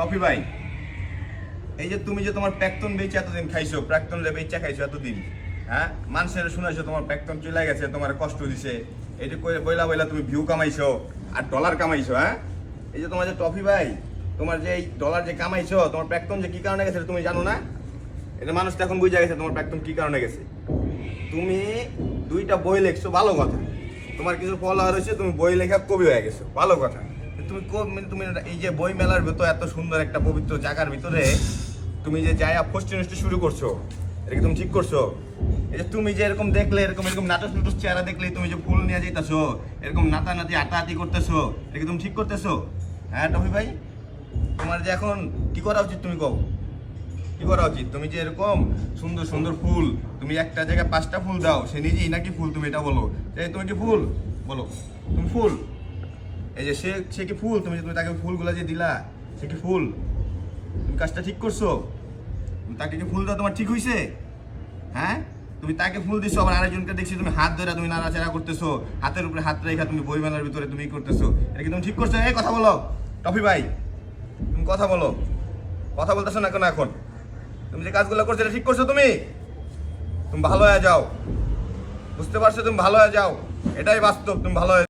Toffee ভাই, এই যে তুমি যে তোমার প্যাক্তন বেচে এতদিন খাইছো প্রাক্তন রে বেচা খাইছো এতদিন হ্যাঁ? মানুষের শুনেছো তোমার প্যাক্তন চলে গেছে, তোমার কষ্ট দিছে। এই যে বইলা বইলা তুমি ভিউ কামাইছো আর ডলার কামাইছো হ্যাঁ? এই যে তোমার যে টফি ভাই, তোমার যে এই ডলার যে কামাইছো, তোমার প্যাক্তন যে কি কারণে গেছে তুমি জানো না? এটা মানুষ তো এখন বুঝে গেছে তোমার প্যাক্তন কি কারণে গেছে। তুমি দুইটা বই লিখছো, ভালো কথা। তোমার কিছু ফলোয়ার হয়েছে, তুমি বই লেখা কবি হয়ে গেছো, ভালো কথা। তুমি মানে তুমি এই যে বই মেলার ভিতর এত সুন্দর একটা পবিত্র জায়গার ভিতরে তুমি যে যাই ফষ্টি নষ্টি শুরু করছ, এটা তুমি ঠিক করছ? এই যে তুমি যে এরকম দেখলে, এরকম এরকম নাটক নুটুস চেহারা দেখলে তুমি যে ফুল নিয়ে যাইতেছো, এরকম নাতা নাতি আটা আতি করতেছো, এটা তুমি ঠিক করতেছো? হ্যাঁ টফি ভাই? তোমার যে এখন কি করা উচিত তুমি কও? কি করা উচিত? তুমি যে এরকম সুন্দর সুন্দর ফুল, তুমি একটা জায়গায় পাঁচটা ফুল দাও, সে নিজেই নাকি ফুল তুমি এটা বলো? তুমি কি ফুল? বলো। তুমি ফুল? এই যে সে সে কি ফুল? তুমি তুমি তাকে ফুলগুলো যে দিলা, সে কি ফুল? তুমি কাজটা ঠিক করছ? তাকে কি ফুল দেওয়া তোমার ঠিক হয়েছে হ্যাঁ? তুমি তাকে ফুল দিছো, আবার আরেকজনকে দেখছি তুমি হাত ধরে তুমি নাড়াচাড়া করতেছো, হাতের উপরে হাত রেখা তুমি বই মেলার ভিতরে তুমি করতেছো। এটা কি তুমি ঠিক করছ? এই কথা বলো। টফি ভাই, তুমি কথা বলো। কথা বলতেছো না কেন এখন? তুমি যে কাজগুলো করছ, এটা ঠিক করছ তুমি? তুমি ভালো হয়ে যাও। বুঝতে পারছ? তুমি ভালো হয়ে যাও। এটাই বাস্তব। তুমি ভালো হয়ে